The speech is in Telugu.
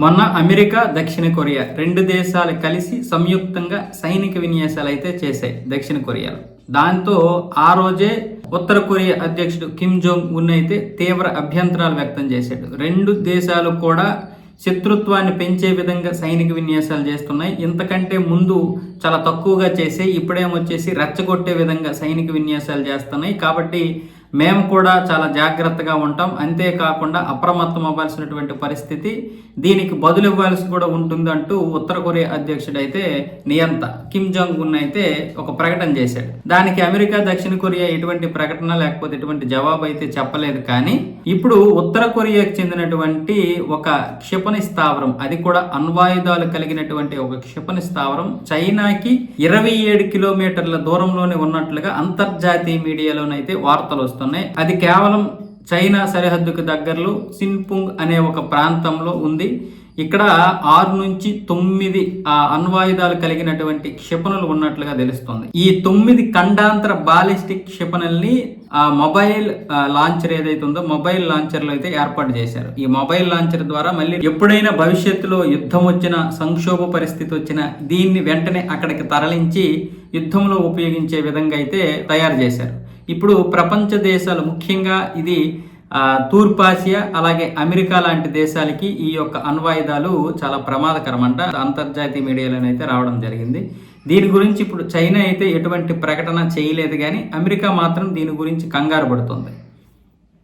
మొన్న అమెరికా దక్షిణ కొరియా రెండు దేశాలు కలిసి సంయుక్తంగా సైనిక విన్యాసాలు అయితే చేశాయి దక్షిణ కొరియాలో. దాంతో ఆ రోజే ఉత్తర కొరియా అధ్యక్షుడు కిమ్ జోంగ్ ఉన్ అయితే తీవ్ర అభ్యంతరాలు వ్యక్తం చేశాడు. రెండు దేశాలు కూడా శత్రుత్వాన్ని పెంచే విధంగా సైనిక విన్యాసాలు చేస్తున్నాయి. ఇంతకంటే ముందు చాలా తక్కువగా చేసి ఇప్పుడేమొచ్చేసి రెచ్చగొట్టే విధంగా సైనిక విన్యాసాలు చేస్తున్నాయి. కాబట్టి మేము కూడా చాలా జాగ్రత్తగా ఉంటాం. అంతేకాకుండా అప్రమత్తం అవ్వాల్సినటువంటి పరిస్థితి దీనికి బదులు ఇవ్వాల్సి కూడా ఉంటుందంటూ ఉత్తర కొరియా అధ్యక్షుడైతే నియంత కిమ్ జాంగ్ ఉన్ అయితే ఒక ప్రకటన చేశాడు. దానికి అమెరికా దక్షిణ కొరియా ఎటువంటి ప్రకటన లేకపోతే ఎటువంటి జవాబు అయితే చెప్పలేదు కానీ ఇప్పుడు ఉత్తర కొరియాకు చెందినటువంటి ఒక క్షిపణి స్థావరం అది కూడా అణ్వాయుధాలు కలిగినటువంటి ఒక క్షిపణి స్థావరం చైనాకి ఇరవై ఏడు కిలోమీటర్ల దూరంలోనే ఉన్నట్లుగా అంతర్జాతీయ మీడియాలోనైతే వార్తలు వస్తున్నాయి అది కేవలం చైనా సరిహద్దుకు దగ్గరలో సిన్పుంగ్ అనే ఒక ప్రాంతంలో ఉంది. ఇక్కడ ఆరు నుంచి తొమ్మిది ఆ అణ్వాయుధాలు కలిగినటువంటి క్షిపణులు ఉన్నట్లుగా తెలుస్తుంది. ఈ తొమ్మిది ఖండాంతర బాలిస్టిక్ క్షిపణుల్ని ఆ మొబైల్ లాంచర్ ఏదైతే ఉందో మొబైల్ లాంచర్లు అయితే ఏర్పాటు చేశారు. ఈ మొబైల్ లాంచర్ ద్వారా మళ్ళీ ఎప్పుడైనా భవిష్యత్తులో యుద్ధం వచ్చిన సంక్షోభ పరిస్థితి వచ్చిన దీన్ని వెంటనే అక్కడికి తరలించి యుద్ధంలో ఉపయోగించే విధంగా అయితే తయారు చేశారు. ఇప్పుడు ప్రపంచ దేశాలు ముఖ్యంగా ఇది తూర్పాసియా అలాగే అమెరికా లాంటి దేశాలకి ఈ యొక్క అణ్వాయుధాలు చాలా ప్రమాదకరం అంట అంతర్జాతీయ మీడియాలోనైతే రావడం జరిగింది. దీని గురించి ఇప్పుడు చైనా అయితే ఎటువంటి ప్రకటన చేయలేదు కానీ అమెరికా మాత్రం దీని గురించి కంగారు పడుతుంది.